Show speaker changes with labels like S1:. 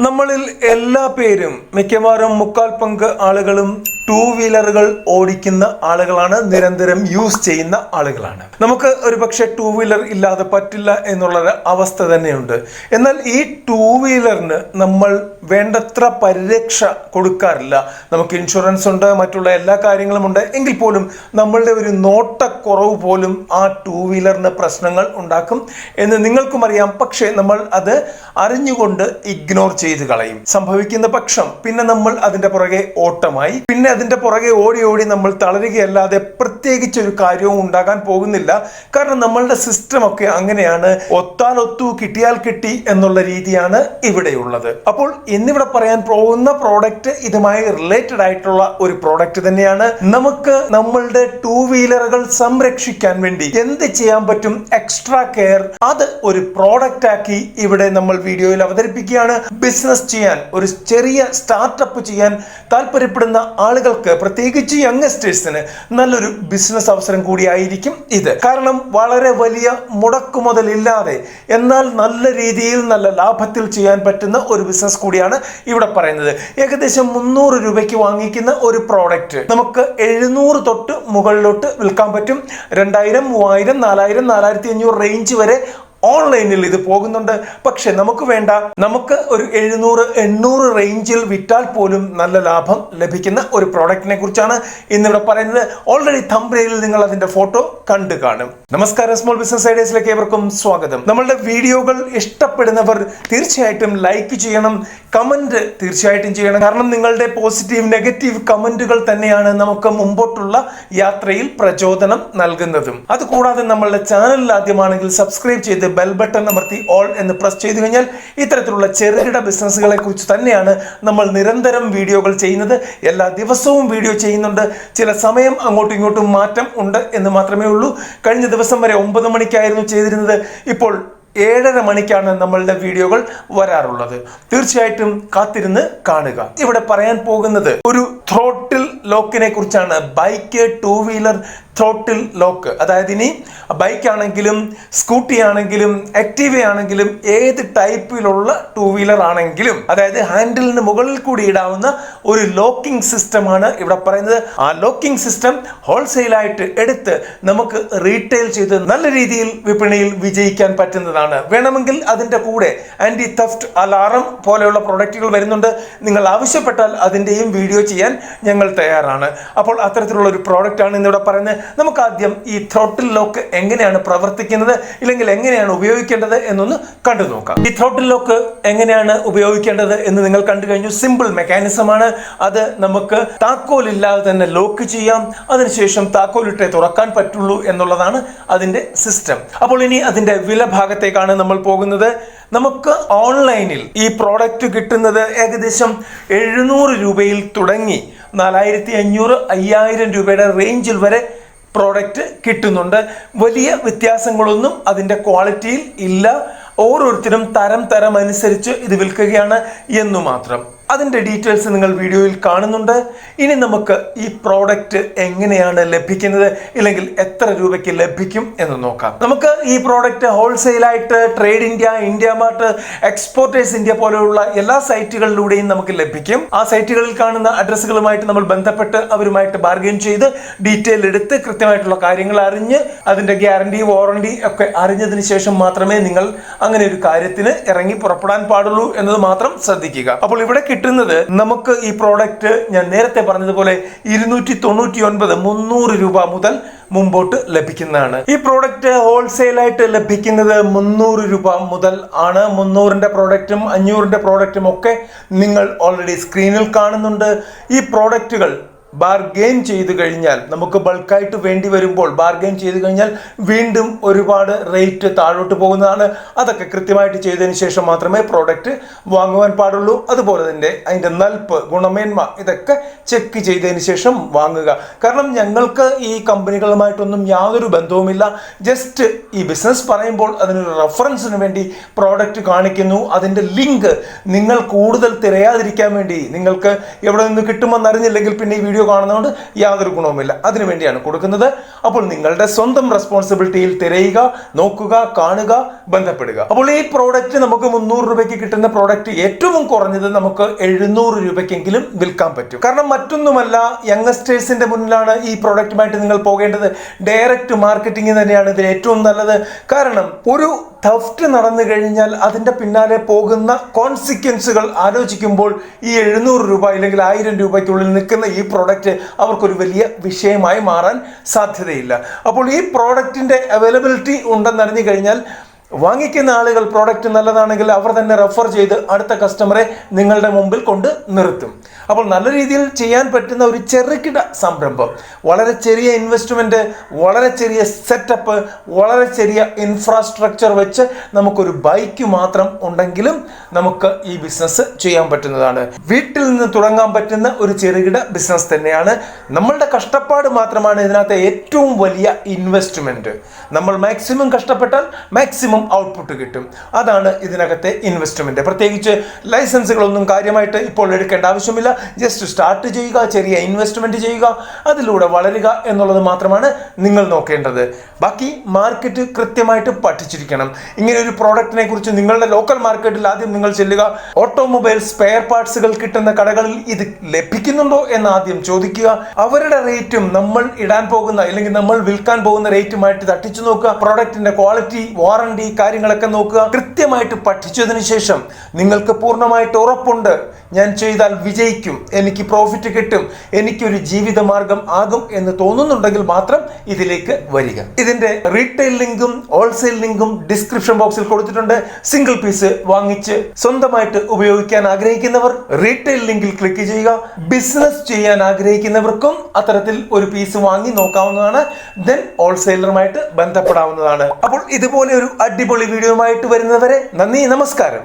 S1: നമ്മളിൽ എല്ലാ പേരും മിക്കവാറും മുക്കാൽ പങ്ക് ആളുകളും ടൂ വീലറുകൾ ഓടിക്കുന്ന ആളുകളാണ് നിരന്തരം യൂസ് ചെയ്യുന്ന ആളുകളാണ്. നമുക്ക് ഒരു പക്ഷേ ടൂ വീലർ ഇല്ലാതെ പറ്റില്ല എന്നുള്ള അവസ്ഥ തന്നെയുണ്ട്. എന്നാൽ ഈ ടൂ വീലറിന് നമ്മൾ വേണ്ടത്ര പരിരക്ഷ കൊടുക്കാറില്ല. നമുക്ക് ഇൻഷുറൻസ് ഉണ്ട് മറ്റുള്ള എല്ലാ കാര്യങ്ങളും ഉണ്ട്. എങ്കിൽ പോലും നമ്മളുടെ ഒരു നോട്ടക്കുറവ് പോലും ആ ടൂ വീലറിന് പ്രശ്നങ്ങൾ ഉണ്ടാക്കും എന്ന് നിങ്ങൾക്കും അറിയാം. പക്ഷേ നമ്മൾ അത് അറിഞ്ഞുകൊണ്ട് ഇഗ്നോർ ചെയ്ത് കളയും. സംഭവിക്കുന്ന പക്ഷം പിന്നെ നമ്മൾ അതിന്റെ പുറകെ ഓട്ടമായി. പിന്നെ അതിന്റെ പുറകെ ഓടി ഓടി നമ്മൾ തളരുകയല്ലാതെ പ്രത്യേകിച്ച് ഒരു കാര്യവും ഉണ്ടാകാൻ പോകുന്നില്ല. കാരണം നമ്മളുടെ സിസ്റ്റം ഒക്കെ അങ്ങനെയാണ്. ഒത്താൽ ഒത്തു കിട്ടിയാൽ കിട്ടി എന്നുള്ള രീതിയാണ് ഇവിടെയുള്ളത്. അപ്പോൾ ഇന്നിവിടെ പറയാൻ പോകുന്ന പ്രോഡക്റ്റ് ഇതുമായി റിലേറ്റഡ് ആയിട്ടുള്ള ഒരു പ്രോഡക്റ്റ് തന്നെയാണ്. നമുക്ക് നമ്മളുടെ ടൂ വീലറുകൾ സംരക്ഷിക്കാൻ വേണ്ടി എന്ത് ചെയ്യാൻ പറ്റും? എക്സ്ട്രാ കെയർ അത് ഒരു പ്രോഡക്റ്റ് ആക്കി ഇവിടെ നമ്മൾ വീഡിയോയിൽ അവതരിപ്പിക്കുകയാണ്. ബിസിനസ് ചെയ്യാൻ ഒരു ചെറിയ സ്റ്റാർട്ടപ്പ് ചെയ്യാൻ താല്പര്യപ്പെടുന്ന ആളുകൾക്ക് പ്രത്യേകിച്ച് യങ്സ്റ്റേഴ്സിന് നല്ലൊരു ബിസിനസ് അവസരം കൂടിയായിരിക്കും ഇത്. കാരണം വളരെ വലിയ മുടക്കുമുതലില്ലാതെ എന്നാൽ നല്ല രീതിയിൽ നല്ല ലാഭത്തിൽ ചെയ്യാൻ പറ്റുന്ന ഒരു ബിസിനസ് കൂടിയാണ് ഇവിടെ പറയുന്നത്. ഏകദേശം മുന്നൂറ് രൂപയ്ക്ക് വാങ്ങിക്കുന്ന ഒരു പ്രോഡക്റ്റ് നമുക്ക് എഴുന്നൂറ് തൊട്ട് മുകളിലോട്ട് വിൽക്കാൻ പറ്റും. രണ്ടായിരം മൂവായിരം നാലായിരം നാലായിരത്തി അഞ്ഞൂറ് റേഞ്ച് വരെ ഓൺലൈനിൽ ഇത് പോകുന്നുണ്ട്. പക്ഷെ നമുക്ക് വേണ്ട നമുക്ക് ഒരു എഴുന്നൂറ് എണ്ണൂറ് റേഞ്ചിൽ വിറ്റാൽ പോലും നല്ല ലാഭം ലഭിക്കുന്ന ഒരു പ്രോഡക്റ്റിനെ കുറിച്ചാണ് ഇന്നിവിടെ പറയുന്നത്. ഓൾറെഡി തമ്പ്രയിൽ നിങ്ങൾ അതിന്റെ ഫോട്ടോ കണ്ടു കാണും. നമസ്കാരം സ്മോൾ ബിസിനസ് ഐഡിയസിലേക്ക് ഏവർക്കും സ്വാഗതം. നമ്മളുടെ വീഡിയോകൾ ഇഷ്ടപ്പെടുന്നവർ തീർച്ചയായിട്ടും ലൈക്ക് ചെയ്യണം കമന്റ് തീർച്ചയായിട്ടും ചെയ്യണം. കാരണം നിങ്ങളുടെ പോസിറ്റീവ് നെഗറ്റീവ് കമന്റുകൾ തന്നെയാണ് നമുക്ക് മുമ്പോട്ടുള്ള യാത്രയിൽ പ്രചോദനം നൽകുന്നതും. അതുകൂടാതെ നമ്മളുടെ ചാനലിൽ ആദ്യമാണെങ്കിൽ സബ്സ്ക്രൈബ് ചെയ്ത് ബെൽ ബട്ടൺ അമർത്തി ഓൾ എന്ന് പ്രസ് ചെയ്തു കഴിഞ്ഞാൽ ഇത്തരത്തിലുള്ള ചെറുകിട ബിസിനസ്സുകളെ കുറിച്ച് തന്നെയാണ് നമ്മൾ നിരന്തരം വീഡിയോകൾ ചെയ്യുന്നത്. എല്ലാ ദിവസവും വീഡിയോ ചെയ്യുന്നുണ്ട്. ചില സമയം അങ്ങോട്ടും ഇങ്ങോട്ടും മാറ്റം ഉണ്ട് എന്ന് മാത്രമേ ഉള്ളൂ. കഴിഞ്ഞ ദിവസം വരെ ഒമ്പത് മണിക്കായിരുന്നു ചെയ്തിരുന്നത്. ഇപ്പോൾ ഏഴര മണിക്കാണ് നമ്മളുടെ വീഡിയോകൾ വരാറുള്ളത്. തീർച്ചയായിട്ടും കാത്തിരുന്ന് കാണുക. ഇവിടെ പറയാൻ പോകുന്നത് ഒരു ത്രോട്ടിൽ ലോക്കിനെ കുറിച്ചാണ്. Bike two wheeler throttle lock അതായത് ഇനി ബൈക്കാണെങ്കിലും സ്കൂട്ടി ആണെങ്കിലും ആക്റ്റീവ ആണെങ്കിലും ഏത് ടൈപ്പിലുള്ള ടൂ വീലർ ആണെങ്കിലും അതായത് ഹാൻഡിലിന് മുകളിൽ കൂടി ഇടാവുന്ന ഒരു ലോക്കിംഗ് സിസ്റ്റമാണ് ഇവിടെ പറയുന്നത്. ആ ലോക്കിംഗ് സിസ്റ്റം ഹോൾസെയിലായിട്ട് എടുത്ത് നമുക്ക് റീറ്റെയിൽ ചെയ്ത് നല്ല രീതിയിൽ വിപണിയിൽ വിജയിക്കാൻ പറ്റുന്നതാണ്. വേണമെങ്കിൽ അതിന്റെ കൂടെ ആന്റി തെഫ്റ്റ് അലാറം പോലെയുള്ള പ്രൊഡക്റ്റുകൾ വരുന്നുണ്ട്. നിങ്ങൾ ആവശ്യപ്പെട്ടാൽ അതിന്റെയും വീഡിയോ ചെയ്യാൻ ഞങ്ങൾ തയ്യാറാണ്. അപ്പോൾ അത്തരത്തിലുള്ള ഒരു പ്രോഡക്റ്റ് ആണ് ഇന്നിവിടെ പറയുന്നത്. നമുക്ക് ആദ്യം ഈ ത്രോട്ടിൽ ലോക്ക് എങ്ങനെയാണ് പ്രവർത്തിക്കുന്നത്? ഇല്ലെങ്കിൽ എങ്ങനെയാണ് ഉപയോഗിക്കേണ്ടത് എന്നൊന്ന് കണ്ടു നോക്കാം. ഈ ത്രോട്ടിൽ ലോക്ക് എങ്ങനെയാണ് ഉപയോഗിക്കേണ്ടത് എന്ന് നിങ്ങൾ കണ്ടു കഴിഞ്ഞു. സിമ്പിൾ മെക്കാനിസം ആണ്. അത് നമുക്ക് താക്കോൽ ഇല്ലാതെ തന്നെ ലോക്ക് ചെയ്യാം. അതിനുശേഷം താക്കോലിട്ടേ തുറക്കാൻ പറ്റുള്ളൂ എന്നുള്ളതാണ് അതിന്റെ സിസ്റ്റം അപ്പോൾ ഇനി അതിന്റെ വില ഭാഗത്തേക്കാണ് നമ്മൾ പോകുന്നത്. നമുക്ക് ഓൺലൈനിൽ ഈ പ്രോഡക്റ്റ് കിട്ടുന്നത് ഏകദേശം എഴുന്നൂറ് രൂപയിൽ തുടങ്ങി. നാലായിരത്തി അഞ്ഞൂറ് അയ്യായിരം രൂപയുടെ റേഞ്ചിൽ വരെ പ്രോഡക്റ്റ് കിട്ടുന്നുണ്ട്. വലിയ വ്യത്യാസങ്ങളൊന്നും അതിന്റെ ക്വാളിറ്റിയിൽ ഇല്ല. ഓരോരുത്തരും തരം തരം അനുസരിച്ച് ഇത് വിൽക്കുകയാണ് എന്നു മാത്രം. അതിന്റെ ഡീറ്റെയിൽസ് നിങ്ങൾ വീഡിയോയിൽ കാണുന്നുണ്ട്. ഇനി നമുക്ക് ഈ പ്രോഡക്റ്റ് എങ്ങനെയാണ് ലഭിക്കുന്നത്? ഇല്ലെങ്കിൽ എത്ര രൂപയ്ക്ക് ലഭിക്കും എന്ന് നോക്കാം. നമുക്ക് ഈ product ഹോൾസെയിലായിട്ട് trade India IndiaMART exporters India പോലെയുള്ള എല്ലാ സൈറ്റുകളിലൂടെയും നമുക്ക് ലഭിക്കും. ആ സൈറ്റുകളിൽ കാണുന്ന അഡ്രസ്സുകളുമായിട്ട് നമ്മൾ ബന്ധപ്പെട്ട് അവരുമായിട്ട് ബാർഗെയിൻ ചെയ്ത് ഡീറ്റെയിൽ എടുത്ത് കൃത്യമായിട്ടുള്ള കാര്യങ്ങൾ അറിഞ്ഞ് അതിന്റെ ഗ്യാരണ്ടി വാറണ്ടി ഒക്കെ അറിഞ്ഞതിന് ശേഷം മാത്രമേ നിങ്ങൾ അങ്ങനെ ഒരു കാര്യത്തിന് ഇറങ്ങി പുറപ്പെടാൻ പാടുള്ളൂ എന്നത് മാത്രം ശ്രദ്ധിക്കുക. അപ്പോൾ ഇവിടെ കിട്ടുന്നത് നമുക്ക് ഈ പ്രോഡക്റ്റ് ഞാൻ നേരത്തെ പറഞ്ഞതുപോലെ ഇരുന്നൂറ്റി തൊണ്ണൂറ്റി ഒൻപത് മുന്നൂറ് രൂപ മുതൽ മുമ്പോട്ട് ലഭിക്കുന്നതാണ്. ഈ പ്രോഡക്റ്റ് ഹോൾസെയിലായിട്ട് ലഭിക്കുന്നത് മുന്നൂറ് രൂപ മുതൽ ആണ്. മുന്നൂറിന്റെ പ്രോഡക്റ്റും അഞ്ഞൂറിന്റെ പ്രോഡക്റ്റും ഒക്കെ നിങ്ങൾ ഓൾറെഡി സ്ക്രീനിൽ കാണുന്നുണ്ട്. ഈ പ്രോഡക്റ്റുകൾ ബാർഗെയിൻ ചെയ്തു കഴിഞ്ഞാൽ നമുക്ക് ബൾക്കായിട്ട് വേണ്ടി വരുമ്പോൾ ബാർഗെയിൻ ചെയ്തു കഴിഞ്ഞാൽ വീണ്ടും ഒരുപാട് റേറ്റ് താഴോട്ട് പോകുന്നതാണ്. അതൊക്കെ കൃത്യമായിട്ട് ചെയ്തതിന് ശേഷം മാത്രമേ പ്രോഡക്റ്റ് വാങ്ങുവാൻ പാടുള്ളൂ. അതുപോലെ തന്നെ അതിന്റെ നൽപ്പ് ഗുണമേന്മ ഇതൊക്കെ ചെക്ക് ചെയ്തതിന് ശേഷം വാങ്ങുക. കാരണം ഞങ്ങൾക്ക് ഈ കമ്പനികളുമായിട്ടൊന്നും യാതൊരു ബന്ധവുമില്ല. ജസ്റ്റ് ഈ ബിസിനസ് പറയുമ്പോൾ അതിനൊരു റെഫറൻസിന് വേണ്ടി പ്രോഡക്റ്റ് കാണിക്കുന്നു. അതിന്റെ ലിങ്ക് നിങ്ങൾ കൂടുതൽ തിരയാതിരിക്കാൻ വേണ്ടി നിങ്ങൾക്ക് എവിടെ നിന്ന് കിട്ടുമെന്ന് അറിഞ്ഞില്ലെങ്കിൽ പിന്നെ ഈ വീഡിയോ വീഡിയോ കാണുന്നതുകൊണ്ട് യാതൊരു ഗുണവുമില്ല. അതിനു വേണ്ടിയാണ് കൊടുക്കുന്നത്. അപ്പോൾ നിങ്ങളുടെ സ്വന്തം റെസ്പോൺസിബിലിറ്റിയിൽ തിരയുക നോക്കുക കാണുക ബന്ധപ്പെടുക. അപ്പോൾ ഈ പ്രോഡക്റ്റ് നമുക്ക് മുന്നൂറ് രൂപയ്ക്ക് കിട്ടുന്ന പ്രോഡക്റ്റ് ഏറ്റവും കുറഞ്ഞത് നമുക്ക് എഴുന്നൂറ് രൂപയ്ക്കെങ്കിലും വിൽക്കാൻ പറ്റും. കാരണം മറ്റൊന്നുമല്ല യങ്സ്റ്റേഴ്സിന്റെ മുന്നിലാണ് ഈ പ്രോഡക്റ്റുമായിട്ട് നിങ്ങൾ പോകേണ്ടത്. ഡയറക്റ്റ് മാർക്കറ്റിംഗ് തന്നെയാണ് ഇതിന് ഏറ്റവും നല്ലത്. കാരണം ഒരു തഫ്റ്റ് നടന്നു കഴിഞ്ഞാൽ അതിന്റെ പിന്നാലെ പോകുന്ന കോൺസിക്വൻസുകൾ ആലോചിക്കുമ്പോൾ ഈ എഴുന്നൂറ് രൂപ അല്ലെങ്കിൽ ആയിരം രൂപയ്ക്കുള്ളിൽ നിൽക്കുന്ന ഈ പ്രോഡക്റ്റ് അവർക്കൊരു വലിയ വിഷയമായി മാറാൻ സാധ്യതയില്ല. അപ്പോൾ ഈ പ്രോഡക്റ്റിന്റെ അവൈലബിലിറ്റി ഉണ്ടെന്നറിഞ്ഞു കഴിഞ്ഞാൽ വാങ്ങിക്കുന്ന ആളുകൾ പ്രോഡക്റ്റ് നല്ലതാണെങ്കിൽ അവർ തന്നെ റെഫർ ചെയ്ത് അടുത്ത കസ്റ്റമറെ നിങ്ങളുടെ മുമ്പിൽ കൊണ്ട് നിർത്തും. അപ്പോൾ നല്ല രീതിയിൽ ചെയ്യാൻ പറ്റുന്ന ഒരു ചെറുകിട സംരംഭം. വളരെ ചെറിയ ഇൻവെസ്റ്റ്മെന്റ് വളരെ ചെറിയ സെറ്റപ്പ് വളരെ ചെറിയ ഇൻഫ്രാസ്ട്രക്ചർ വെച്ച് നമുക്കൊരു ബൈക്ക് മാത്രം ഉണ്ടെങ്കിലും നമുക്ക് ഈ ബിസിനസ് ചെയ്യാൻ പറ്റുന്നതാണ്. വീട്ടിൽ നിന്ന് തുടങ്ങാൻ പറ്റുന്ന ഒരു ചെറുകിട ബിസിനസ് തന്നെയാണ്. നമ്മളുടെ കഷ്ടപ്പാട് മാത്രമാണ് ഇതിനകത്ത് ഏറ്റവും വലിയ ഇൻവെസ്റ്റ്മെന്റ് നമ്മൾ മാക്സിമം കഷ്ടപ്പെട്ടാൽ മാക്സിമം ഔട്ട്പുട്ട് കിട്ടും. അതാണ് ഇതിനകത്തെ ഇൻവെസ്റ്റ്മെന്റ് പ്രത്യേകിച്ച് ലൈസൻസുകളൊന്നും കാര്യമായിട്ട് ഇപ്പോൾ എടുക്കേണ്ട ആവശ്യമില്ല. ജസ്റ്റ് സ്റ്റാർട്ട് ചെയ്യുക ചെറിയ ഇൻവെസ്റ്റ്മെന്റ് ചെയ്യുക അതിലൂടെ വളരുക എന്നുള്ളത് മാത്രമാണ് നിങ്ങൾ നോക്കേണ്ടത്. ബാക്കി മാർക്കറ്റ് കൃത്യമായിട്ട് പഠിച്ചിരിക്കണം. ഇങ്ങനെ ഒരു പ്രോഡക്റ്റിനെ കുറിച്ച് നിങ്ങളുടെ ലോക്കൽ മാർക്കറ്റിൽ ആദ്യം നിങ്ങൾ ചെല്ലുക. ഓട്ടോമൊബൈൽ സ്പെയർ പാർട്സുകൾ കിട്ടുന്ന കടകളിൽ ഇത് ലഭിക്കുന്നുണ്ടോ എന്ന് ആദ്യം ചോദിക്കുക. അവരുടെ റേറ്റും നമ്മൾ ഇടാൻ പോകുന്ന അല്ലെങ്കിൽ നമ്മൾ വിൽക്കാൻ പോകുന്ന റേറ്റുമായിട്ട് തട്ടിച്ചു നോക്കുക. പ്രോഡക്റ്റിന്റെ ക്വാളിറ്റി വാറണ്ടി കാര്യങ്ങളൊക്കെ നോക്കുക. കൃത്യമായിട്ട് പഠിച്ചതിന് ശേഷം നിങ്ങൾക്ക് പൂർണമായിട്ട് ഉറപ്പുണ്ട്. ഞാൻ ചെയ്താൽ വിജയിക്കും. എനിക്ക് പ്രോഫിറ്റ് കിട്ടും. എനിക്കൊരു ജീവിത മാർഗം ആകും എന്ന് തോന്നുന്നുണ്ടെങ്കിൽ മാത്രം ഇതിലേക്ക് വരിക. ഇതിന്റെ റീറ്റെയിൽ ലിങ്കും ഹോൾസെയിൽ ലിങ്കും ഡിസ്ക്രിപ്ഷൻ ബോക്സിൽ കൊടുത്തിട്ടുണ്ട്. സിംഗിൾ പീസ് വാങ്ങിച്ച് സ്വന്തമായിട്ട് ഉപയോഗിക്കാൻ ആഗ്രഹിക്കുന്നവർ റീറ്റെയിൽ ലിങ്കിൽ ക്ലിക്ക് ചെയ്യുക. ബിസിനസ് ചെയ്യാൻ ആഗ്രഹിക്കുന്നവർക്കും അത്തരത്തിൽ ഒരു പീസ് വാങ്ങി നോക്കാവുന്നതാണ്. ദെൻ ഹോൾസെയിലറുമായിട്ട് ബന്ധപ്പെടാവുന്നതാണ്. അപ്പോൾ ഇതുപോലെ ഒരു അടിപൊളി വീഡിയോയുമായിട്ട് വരുന്നവരെ നന്ദി നമസ്കാരം.